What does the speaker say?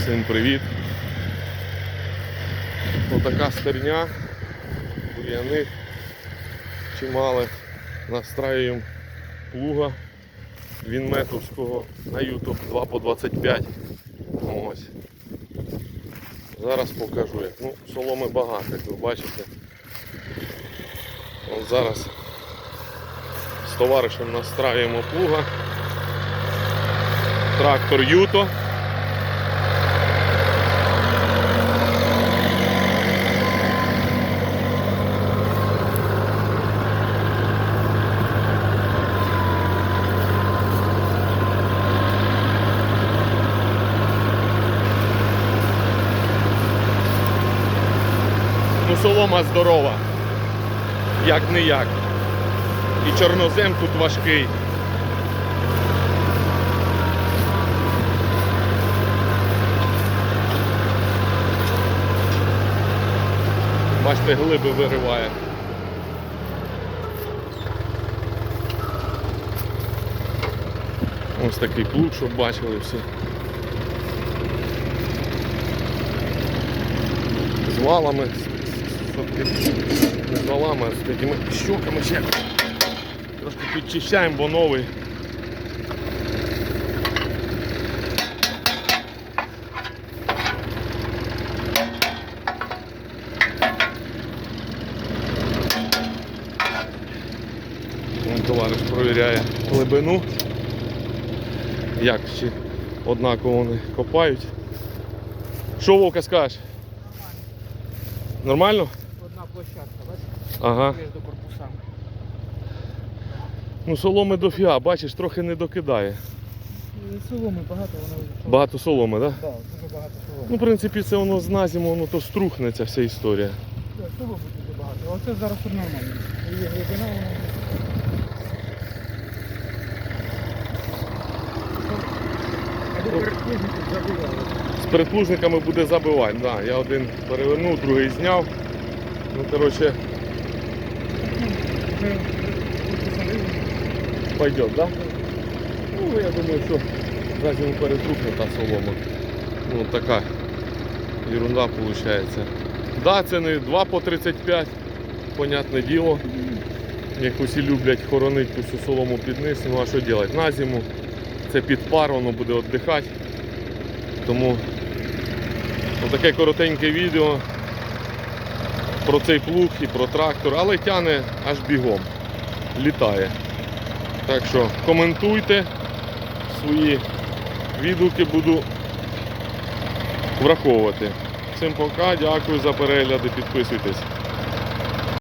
Всім привіт. Отака стерня, бур'яни чимали. Настраюємо плуга Вінметовського на YouTube 2 по 25. Ось. Зараз покажу як. Ну, соломи багато, як ви бачите. От зараз з товаришем настраюємо плуга. Трактор Юто. Ну, солома здорова. Як не як. І чорнозем тут важкий. Бачите, глиби вириває. Ось такий плуг, щоб бачили всі. З валами, з, а з такими щоками ще. Трошки підчищаємо, бо новий. Товариш провіряє глибину. Як чи однаково вони копають. Що Вовка скажеш? Нормально? Одна площадка, бачиш? Ага. Між корпусами. Ну соломи дофіга, бачиш, трохи не докидає. Соломи багато, воно Багато соломи, так? Да? Так, дуже багато соломи. Ну, в принципі, це воно з назіму, воно то струхне ця вся історія. Так, соломи дуже багато. А Оце зараз. Глибина, передплужників забивали. З передплужниками буде забивати, да. Я один перевернув, другий зняв. Ну, коротше, пойдет, да? Ну, я думаю, що зразу йому перетрухне та солома. Ну, така ерунда виходить. Да, це не 2 по 35, понятне діло. Як усі люблять хоронити ту солому під низ, ну а що робити? На зиму це під пар, воно буде віддихати. Тому таке коротеньке відео про цей плуг і про трактор, але тяне аж бігом, літає. Так що коментуйте свої відгуки буду враховувати. Всім пока, дякую за перегляди, підписуйтесь.